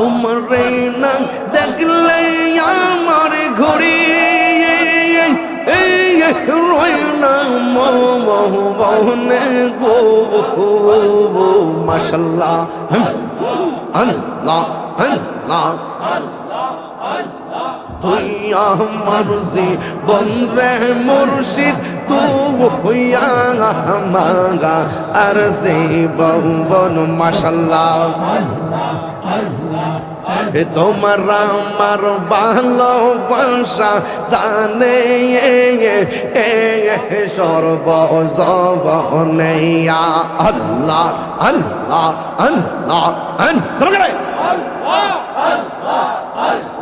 তোমার না দেখলে আমার ঘড়ি এই রয় না মনে গো মাশাল্লাহ। আল্লাহ আল্লাহ তুই আমার জীবন রে এ তোমার আমার ভালোবাসা জানে সর্ব আল্লাহ আল্লাহ আল্লাহ আল্লাহ।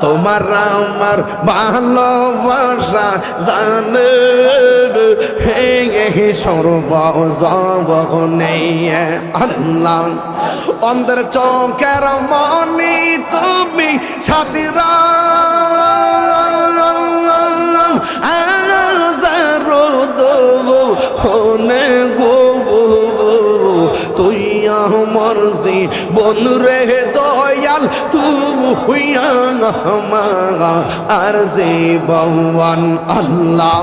তোমার আমার ভালোবাসা জানে হে সর্ব সবনেয়া আল্লাহ। অন্দর চৌকের মনি তুমি সাদিরা। তুই আমার বন রে দয়াল তুই আমার আর যে বওয়ান আল্লাহ।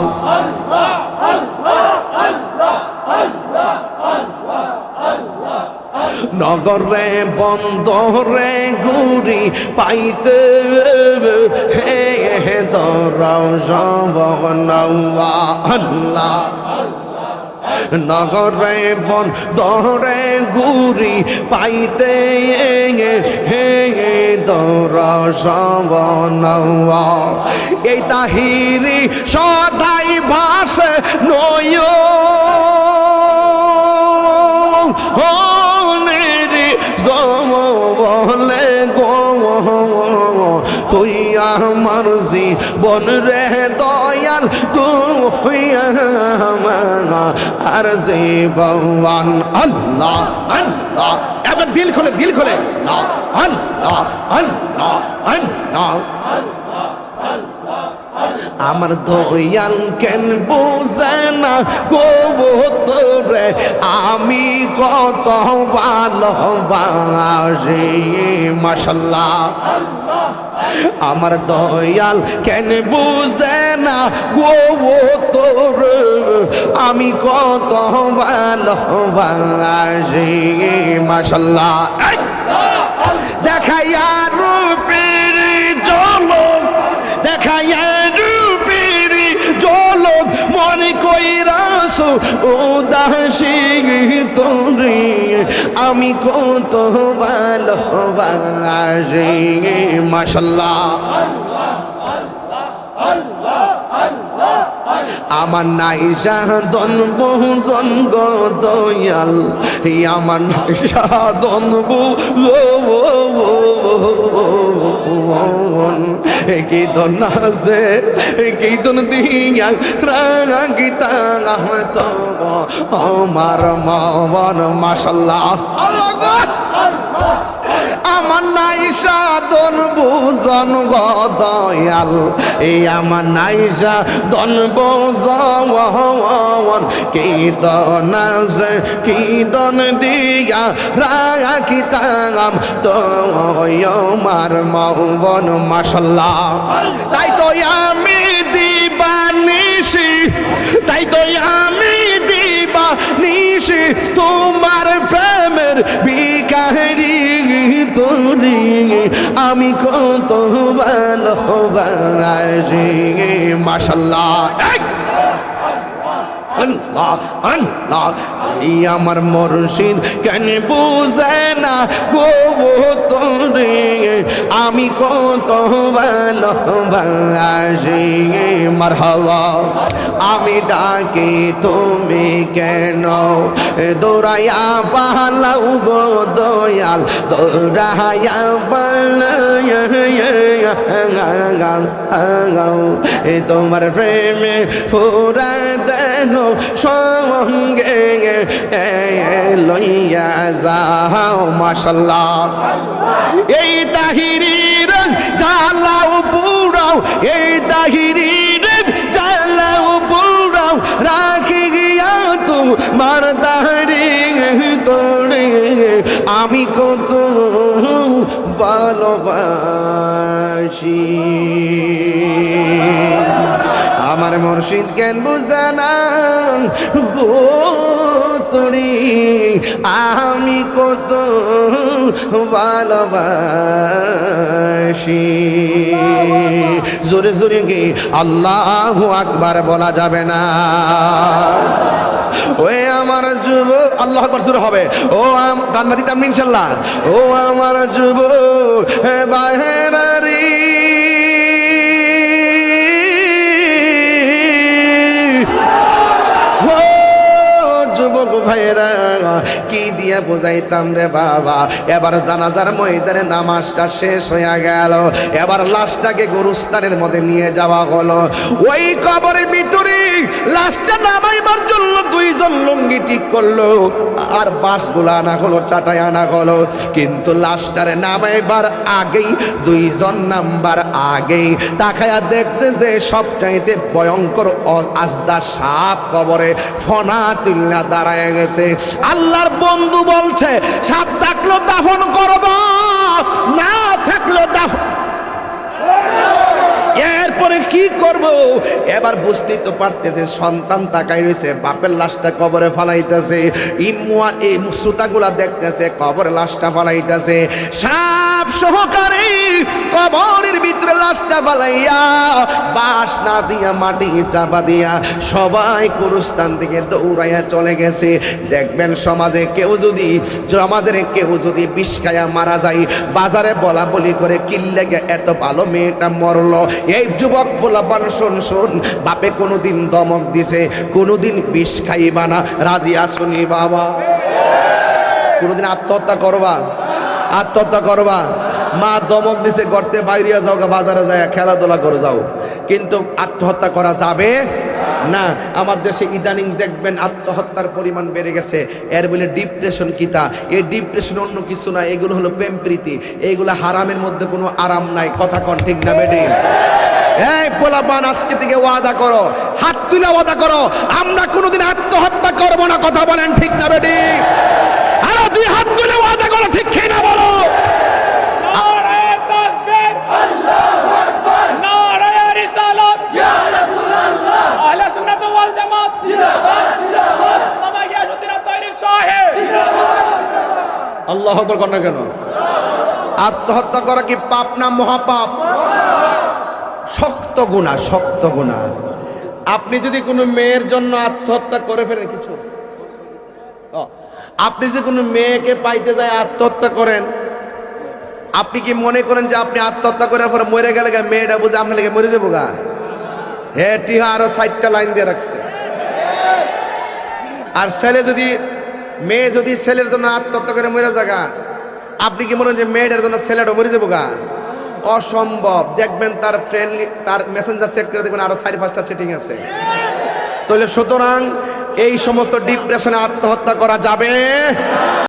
নগরে বন্দরে গুরি পাইতে হে হে দরাও সব আল্লাহ। নগরে বন দরে গুরি পাইতে হে দর এই তাহিরি সদাই ভাসে নয়। বলে তুই আমার জীবন রে দয়াল, তুই আমার জীবন আল্লাহ আল্লাহ এবার দিল খোলে দিল খোলে। আমার দয়াল কেন বোঝে না গো? আমি কত ভালোবাসি মাসাল্লাহ আমার দয়াল কেন বুঝে না গো, ও তোর? আমি কত ভালোবাসি মাসাল্লাহ দেখাইয়া রূপের জলক দেখাইয়া রূপের জলক মনে কইরাস ও দাসী তোরে আমি কত ভালোবাসি। মাসাল্লাহ আমার নাইসা দন বহুজন গো দয়াল। আমার নাইসা দন কি দন আছে কি দন দিয়া রাগিতা তো আমার মন মাসাল্লাহ আল্লাহ আমার নাই সাধন বুজন গদয়াল এই আমার নাই সাধন বুজন কি দন আছে, কি দন দিয়া রাখি তাম তো আমার মৌবন মাসাল্লাহ তাই তো আমি দিবানিসি তাই তো আমি দিবা নিশি তোমার প্রেমের বিকারি তোরে আমি কত ভালোবাসি। মাসাল্লাহ আল্লাহ আল্লাহ। আমার মরশিদ কেন বুঝে না গো? আমি কত ভালোবাসি মারহাবা। আমি ডাকি, তুমি কেন? দৌড়াইয়া পালাও গো দয়াল, দৌড়াইয়া পালাও। এ তোমার প্রেমে ফুরা দেখো, সঙ্গে লইয়া যাও মাসাল্লাহ এই তাহিরির তাহিরির জ্বালাও পুরাও রাখি গিয়া তো মারদারি তোরে। আমি কত ভালো ভালোবাসি। আমার মুর্শিদ জ্ঞান বুঝানা তোরি, আমি কত ভালোবাসি। জোরে জোরে গে, আল্লাহ আকবার বলা যাবে না। ও আমার যুব, আল্লাহ আকবার হবে। ও আম কান্না দিতাম ইনশাল্লাহ। ও আমার যুব বাহেরারি ভাইরা কি দিয়ে বোঝাইতাম রে বাবা? এবার জানাজার ময়দানে নামাজটা শেষ হইয়া গেল। এবার লাশটাকে গরুস্থানের মধ্যে নিয়ে যাওয়া হলো। ওই কবরের ভিতরে লাশটা নামাইবার জন্য দুইজন লুঙ্গি ঠিক করল। আর বাঁশগুলো আনা হলো চাটাই আনা হলো কিন্তু লাশটারে নামাইবার আগেই, দুইজন নাম্বার আগেই তাকায়া দেখতে যে সবটাইতে ভয়ঙ্কর আজদা সাপ কবরে ফনা তুল্লা দাঁড়ায় গেছে। আল্লাহর বন্ধু বলছে সাপ থাকল দাফন করব না থাকলেও দাফন এরপরে কি করব? এবার বুঝতেই তো পারতেছে, সন্তান তাকাই রয়েছে, বাপের লাশটা কবরে ফালাইতেছে। ইমুয়া এই সুতাগুলা দেখতেছে, কবরে লাশটা ফালাইতেছে। সাপ সহকারে কবরের ভিতরে লাশটা ফালাইয়া বাস না দিয়া, মাটি চাপা দিয়া সবাই কুরুস্থান থেকে দৌড়াইয়া চলে গেছে। দেখবেন সমাজে কেউ যদি, সমাজের কেউ যদি বিষ মারা যায়, বাজারে বলা বলি করে, কিল্লেগে, এত ভালো মেয়েটা মরলো। এই যুবক বলাবান শোন শোন, বাপে কোনোদিন দমক দিছে, কোনোদিন বিষ খাইবা না, রাজি আসুনি বাবা? কোনোদিন আত্মহত্যা করবা? আত্মহত্যা করবা? মা দমক দিছে, গর্তে বাইরিয়া যাও বাজারে যায় খেলাধুলা করে যাও। কিন্তু আত্মহত্যা করা যাবে না। আমার দেশে ইদানিং দেখবেন আত্মহত্যার পরিমাণ বেড়ে গেছে। এর বলে ডিপ্রেশন কিতা এই ডিপ্রেশন অন্য কিছু না, এগুলো হলো প্রেম প্রীতি। এইগুলো হারামের মধ্যে কোনো আরাম নাই। কথা কন ঠিক না বেডি এই পোলাপান আজকে থেকে ওয়াদা করো। হাত তুলে ওয়াদা করো। আমরা কোনোদিন আত্মহত্যা করব না কথা বলেন ঠিক না বেডি আরও দুই হাত তুলে ওয়াদা করো ঠিক কি না বলো? আল্লাহু আকবার নারায়ে রিসালাত। ইয়া রাসূলুল্লাহ আহলে সুন্নাত ওয়াল জামাত। জিন্দাবাদ জিন্দাবাদ মামা গিয়াসউদ্দিন আত্তাইরি সাহেব। আল্লাহ কর না কেন? আত্মহত্যা করা কি পাপ না মহাপাপ? শক্ত গুণা শক্ত গুণা। আপনি যদি কোনো মেয়ের জন্য আত্মহত্যা করে ফেলেন, কিছু? আপনি যদি কোনো মেয়েকে পাইতে যায় আত্মহত্যা করেন, আপনি কি মনে করেন যে আপনি আত্মহত্যা করার পরে মরে গেলে মেয়েটা বুঝে আপনার লেগে মরে যাব গা? হে, টিহা আরও ষাটটা লাইন দিয়ে রাখছে। আর ছেলে যদি, মেয়ে যদি ছেলের জন্য আত্মহত্যা করে মরে জায়গা আপনি কি মনে হয় যে মেয়েটার জন্য ছেলেটা মরে যাব গা? অসম্ভব। দেখবেন তার ফ্রেন্ডলি তার মেসেঞ্জার চেক করে দেখবেন আরও সাড়ে পাঁচটা চেটিং আছে। তাহলে সুতরাং এই সমস্ত ডিপ্রেশনে আত্মহত্যা করা যাবে।